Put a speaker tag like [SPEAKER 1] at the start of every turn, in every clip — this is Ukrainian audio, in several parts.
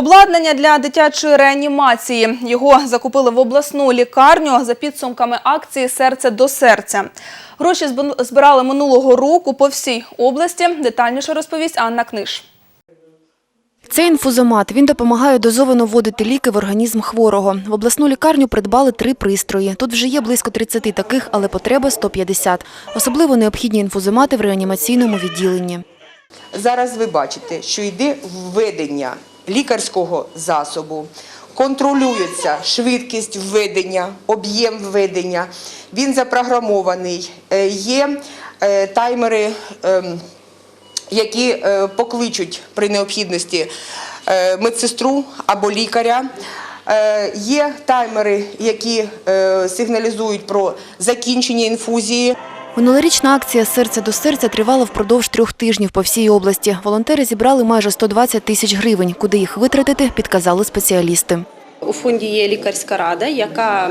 [SPEAKER 1] Обладнання для дитячої реанімації. Його закупили в обласну лікарню за підсумками акції Серце до серця. Гроші зб- збирали минулого року по всій області. Детальніше розповість Анна Книж.
[SPEAKER 2] Це інфузомат. Він допомагає дозовано вводити ліки в організм хворого. В обласну лікарню придбали три пристрої. Тут вже є близько 30 таких, але потреба 150. Особливо необхідні інфузомати в реанімаційному відділенні.
[SPEAKER 3] Зараз ви бачите, що йде введення лікарського засобу, контролюється швидкість введення, об'єм введення. Він запрограмований. Е, Є е, таймери, ем, які е, покличуть при необхідності е, медсестру або лікаря. Е, Є таймери, які е, сигналізують про закінчення інфузії.
[SPEAKER 2] Минулорічна акція «Серце до серця» тривала впродовж трьох тижнів по всій області. Волонтери зібрали майже 120 тисяч гривень. Куди їх витратити, підказали спеціалісти.
[SPEAKER 4] У фонді є лікарська рада, яка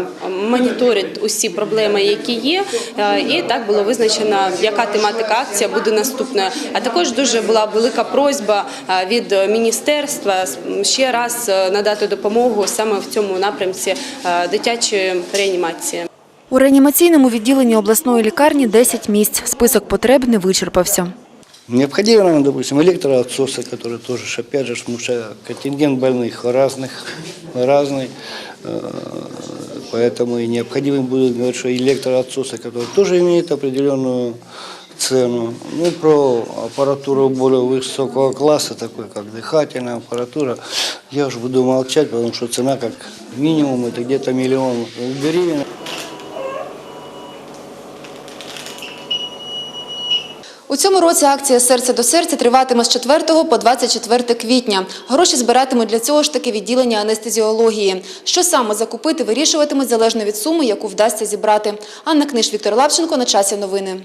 [SPEAKER 4] моніторить усі проблеми, які є, е, і так було визначено, яка тематика акція буде наступною. А також дуже була велика просьба е, від міністерства ще раз е, надати допомогу саме в цьому напрямці дитячої реанімації.
[SPEAKER 2] У реанімаційному відділенні обласної лікарні 10 місць. Список потреб не вичерпався.
[SPEAKER 5] Необходимо нам, допустим, электроотсосы, которые тоже, ж, опять же, ж, потому что контингент больных разных, разный, э, поэтому и необходимо будет говорить, что электроотсосы, которые тоже имеют определенную цену. Ну, про аппаратуру более высокого класса, такой как дыхательная аппаратура, я уже буду молчать, потому что цена как минимум это где-то миллион гривен.
[SPEAKER 2] У цьому році акція «Серце до серця» триватиме з 4 по 24 квітня. Гроші збиратимуть для цього ж таки відділення анестезіології. Що саме закупити, вирішуватимуть залежно від суми, яку вдасться зібрати. Анна Книж, Віктор Лапченко. На часі новини.